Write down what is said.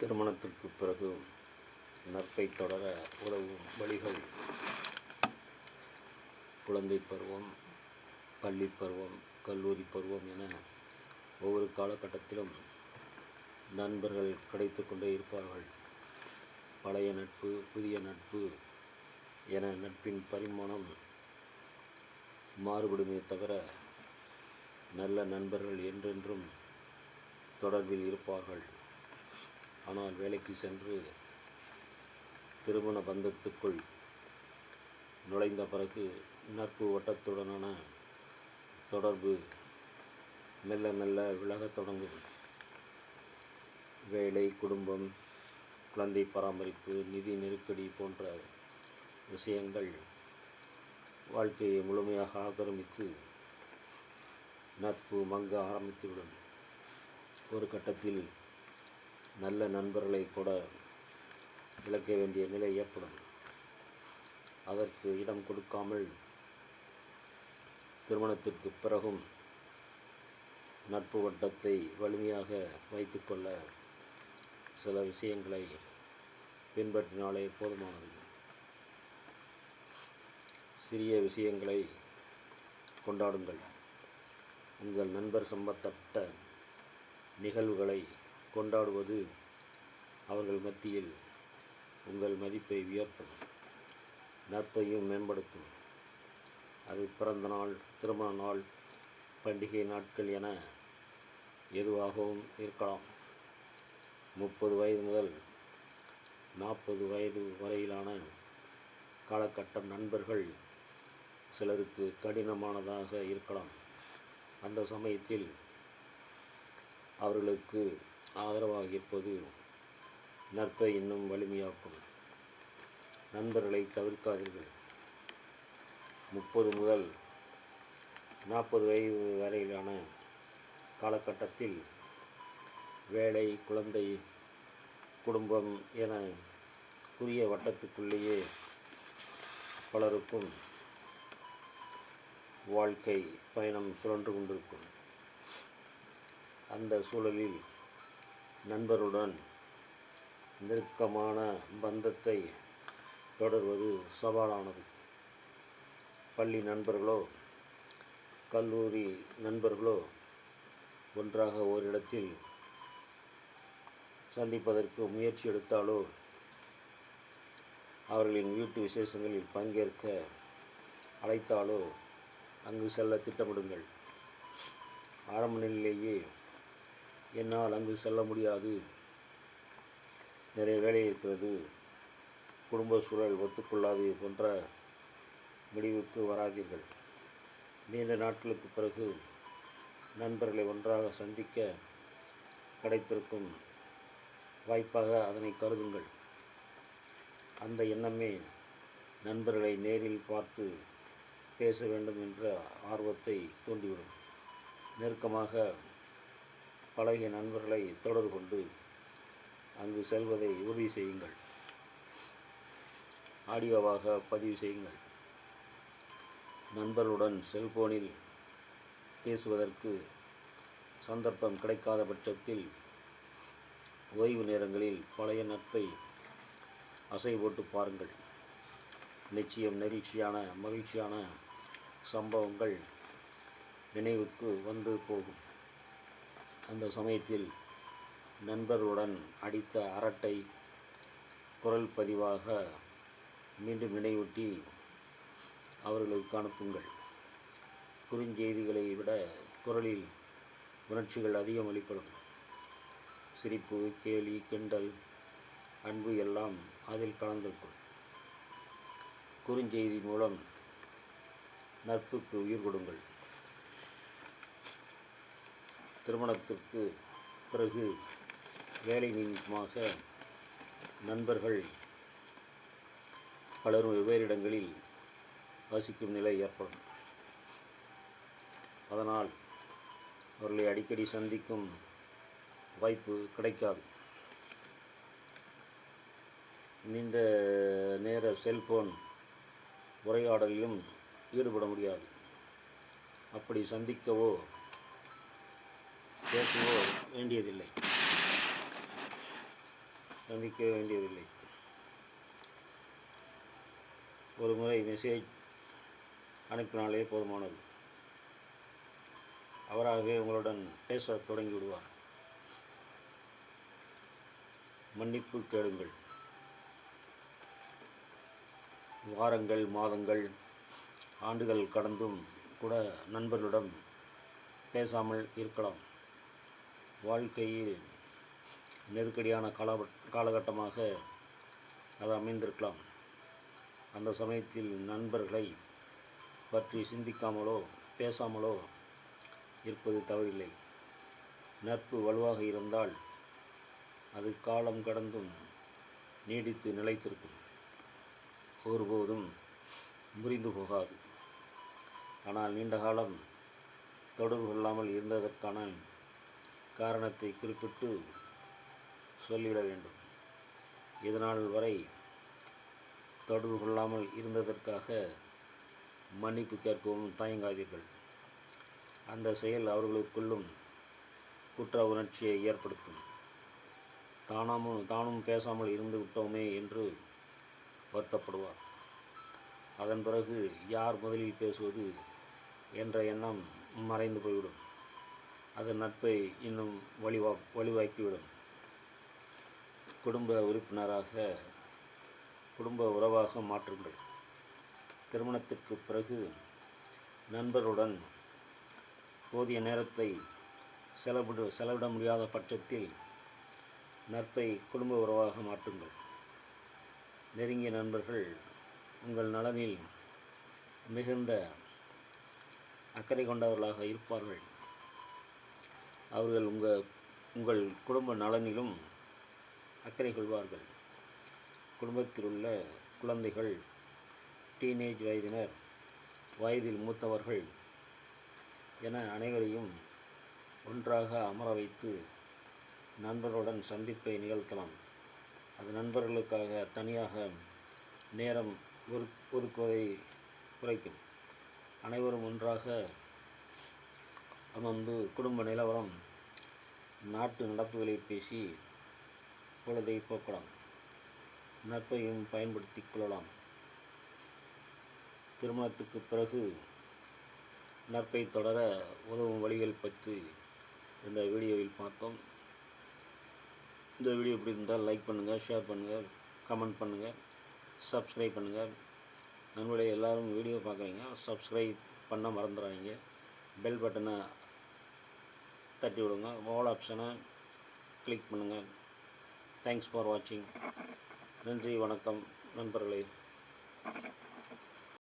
திருமணத்திற்கு பிறகு நட்பை தொடர உதவும் வழிகள். குழந்தை பருவம் பள்ளி பருவம் கல்லூரி பருவம் என ஒவ்வொரு காலகட்டத்திலும் நண்பர்கள் கிடைத்து கொண்டே இருப்பார்கள். பழைய நட்பு புதிய நட்பு என நட்பின் பரிமாணம் மாறுபடுமே தவிர நல்ல நண்பர்கள் என்றென்றும் தொடர்பில் இருப்பார்கள். ஆனால் வேலைக்கு சென்று திருமண பந்தத்துக்குள் நுழைந்த பிறகு நட்பு வட்டத்துடனான தொடர்பு மெல்ல மெல்ல விலகத் தொடங்கும் வேலை குடும்பம் குழந்தை பராமரிப்பு நிதி நெருக்கடி போன்ற விஷயங்கள் வாழ்க்கையை முழுமையாக ஆக்கிரமித்து நட்பு மங்க ஆரம்பித்துவிடும். ஒரு கட்டத்தில் நல்ல நண்பர்களை கூட இழக்க வேண்டிய நிலை ஏற்படும். அதற்கு இடம் கொடுக்காமல் திருமணத்திற்கு பிறகும் நட்பு வட்டத்தை வலிமையாக வைத்துக்கொள்ள சில விஷயங்களை பின்பற்றினாலே போதுமானது. சிறிய விஷயங்களை கொண்டாடுங்கள். உங்கள் நண்பர் சம்பந்தப்பட்ட நிகழ்வுகளை கொண்டாடுவது அவர்கள் மத்தியில் உங்கள் மதிப்பை உயர்த்தும் நட்பையும் மேம்படுத்தும். அது பிறந்த நாள் திருமண நாள் பண்டிகை நாட்கள் என எதுவாகவும் இருக்கலாம். முப்பது வயது முதல் நாற்பது வயது வரையிலான காலகட்டம் நண்பர்கள் சிலருக்கு கடினமானதாக இருக்கலாம். அந்த சமயத்தில் அவர்களுக்கு ஆதரவாக இருப்பது நட்பை இன்னும் வலிமையாக்கும். நண்பர்களை தவிர்க்காதீர்கள். முப்பது முதல் நாற்பது வயது வரையிலான காலகட்டத்தில் வேலை குழந்தை குடும்பம் என குறுகிய வட்டத்துக்குள்ளேயே பலருக்கும் வாழ்க்கை பயணம் சுழன்று கொண்டிருக்கும். அந்த சூழலில் நண்பருடன் நெருக்கமான பந்தத்தை தொடர்வது சவாலானது. பள்ளி நண்பர்களோ கல்லூரி நண்பர்களோ ஒன்றாக ஓரிடத்தில் சந்திப்பதற்கு முயற்சி எடுத்தாலோ அவர்களின் வீட்டு விசேஷங்களில் பங்கேற்க அழைத்தாலோ அங்கு செல்ல திட்டமிடுங்கள். ஆரம்ப நிலையிலேயே என்னால் அங்கு செல்ல முடியாது. நிறைய வேலை இருக்கிறது. குடும்ப சூழல் ஒத்துக்கொள்ளாது போன்ற முடிவுக்கு வராதீர்கள். நீண்ட நாட்களுக்கு பிறகு நண்பர்களை ஒன்றாக சந்திக்க கிடைத்திருக்கும் வாய்ப்பாக அதனை கருதுங்கள். அந்த எண்ணமே நண்பர்களை நேரில் பார்த்து பேச வேண்டும் என்ற ஆர்வத்தை தூண்டிவிடும். நெருக்கமாக பழகிய நண்பர்களை தொடர்பு கொண்டு அங்கு செல்வதை உறுதி செய்யுங்கள். ஆடியோவாக பதிவு செய்யுங்கள். நண்பருடன் செல்போனில் பேசுவதற்கு சந்தர்ப்பம் கிடைக்காத பட்சத்தில் ஓய்வு நேரங்களில் பழைய நட்பை அசை போட்டு பாருங்கள். நிச்சயம் நெகிழ்ச்சியான மகிழ்ச்சியான சம்பவங்கள் நினைவுக்கு வந்து போகும். அந்த சமயத்தில் நண்பர்களுடன் அடித்த அரட்டை குரல் பதிவாக மீண்டும் நினைவூட்டி அவர்களுக்கு அனுப்புங்கள். குறுஞ்செய்திகளை விட குரலில் உணர்ச்சிகள் அதிகம் வெளிப்படும். சிரிப்பு கேலி கிண்டல் அன்பு எல்லாம் அதில் கலந்திருக்கும். குறுஞ்செய்தி மூலம் நட்புக்கு உயிர் கொடுங்கள். திருமணத்திற்கு பிறகு வேலை நிமித்தமாக நண்பர்கள் பலரும் வெவ்வேறு இடங்களில் வசிக்கும் நிலை ஏற்படும். அதனால் அவர்களை அடிக்கடி சந்திக்கும் வாய்ப்பு கிடைக்காது. நீண்ட நேர செல்போன் உரையாடலிலும் ஈடுபட முடியாது. அப்படி சந்திக்கவோ பேசவோ வேண்டியதில்லை. சந்திக்க வேண்டியதில்லை. ஒரு முறை மெசேஜ் அனுப்பினாலே போதுமானது. அவராகவே உங்களுடன் பேச தொடங்கி விடுவார். மன்னிப்பு கேளுங்கள். வாரங்கள் மாதங்கள் ஆண்டுகள் கடந்தும் கூட நண்பர்களிடம் பேசாமல் இருக்கலாம். வாழ்க்கையில் நெருக்கடியான கால காலகட்டமாக அது அமைந்திருக்கலாம். அந்த சமயத்தில் நண்பர்களை பற்றி சிந்திக்காமலோ பேசாமலோ இருப்பது தவறில்லை. நட்பு வலுவாக இருந்தால் அது காலம் கடந்தும் நீடித்து நிலைத்திருக்கும். ஒருபோதும் முறிந்து போகாது. ஆனால் நீண்ட காலம் தொடர்பு கொள்ளாமல் இருந்ததற்கான காரணத்தை குறிப்பிட்டு சொல்லிவிட வேண்டும். இதனால் வரை தொடர்பு கொள்ளாமல் இருந்ததற்காக மன்னிப்பு கேட்கவும் தயங்காதீர்கள். அந்த செயல் அவர்களுக்குள்ளும் குற்ற உணர்ச்சியை ஏற்படுத்தும். தானாமும் தானும் பேசாமல் இருந்து விட்டோமே என்று வருத்தப்படுவார். அதன் பிறகு யார் முதலில் பேசுவது என்ற எண்ணம் மறைந்து போய்விடும். அது நட்பை இன்னும் வலிவா வலுவாக்கிவிடும். குடும்ப உறுப்பினராக குடும்ப உறவாக மாற்றுங்கள். திருமணத்திற்கு பிறகு நண்பருடன் போதிய நேரத்தை செலவிட செலவிட முடியாத பட்சத்தில் நட்பை குடும்ப உறவாக மாற்றுங்கள். நெருங்கிய நண்பர்கள் உங்கள் நலனில் மிகுந்த அக்கறை கொண்டவர்களாக இருப்பார்கள். அவர்கள் உங்கள் உங்கள் குடும்ப நலனிலும் அக்கறை கொள்வார்கள். குடும்பத்தில் உள்ள குழந்தைகள் டீனேஜ் வயதினர் வயதில் மூத்தவர்கள் என அனைவரையும் ஒன்றாக அமர வைத்து நண்பர்களுடன் சந்திப்பை நிகழ்த்தலாம். அது நண்பர்களுக்காக தனியாக நேரம் ஒது ஒதுக்குவதை குறைக்கும். அனைவரும் ஒன்றாக அமர்ந்து குடும்ப நிலவரம் நாட்டு நடப்புகளை பேசி பொழுதை போக்கலாம். நட்பையும் பயன்படுத்தி கொள்ளலாம். திருமணத்துக்கு பிறகு நட்பை தொடர உதவும் வழிகள் பற்றி இந்த வீடியோவில் பார்த்தோம். இந்த வீடியோ எப்படி இருந்தால் லைக் பண்ணுங்கள் ஷேர் பண்ணுங்கள் கமெண்ட் பண்ணுங்கள் சப்ஸ்கிரைப் பண்ணுங்கள் நண்பர்களே எல்லாரும் வீடியோ பார்க்குறீங்க சப்ஸ்கிரைப் பண்ண மறந்துடாதீங்க பெல் பட்டனை தட்டி விடுங்க. ஆல் ஆப்ஷனை கிளிக் பண்ணுங்கள் தேங்க்ஸ் ஃபார் வாட்சிங் நன்றி வணக்கம் நண்பர்களே.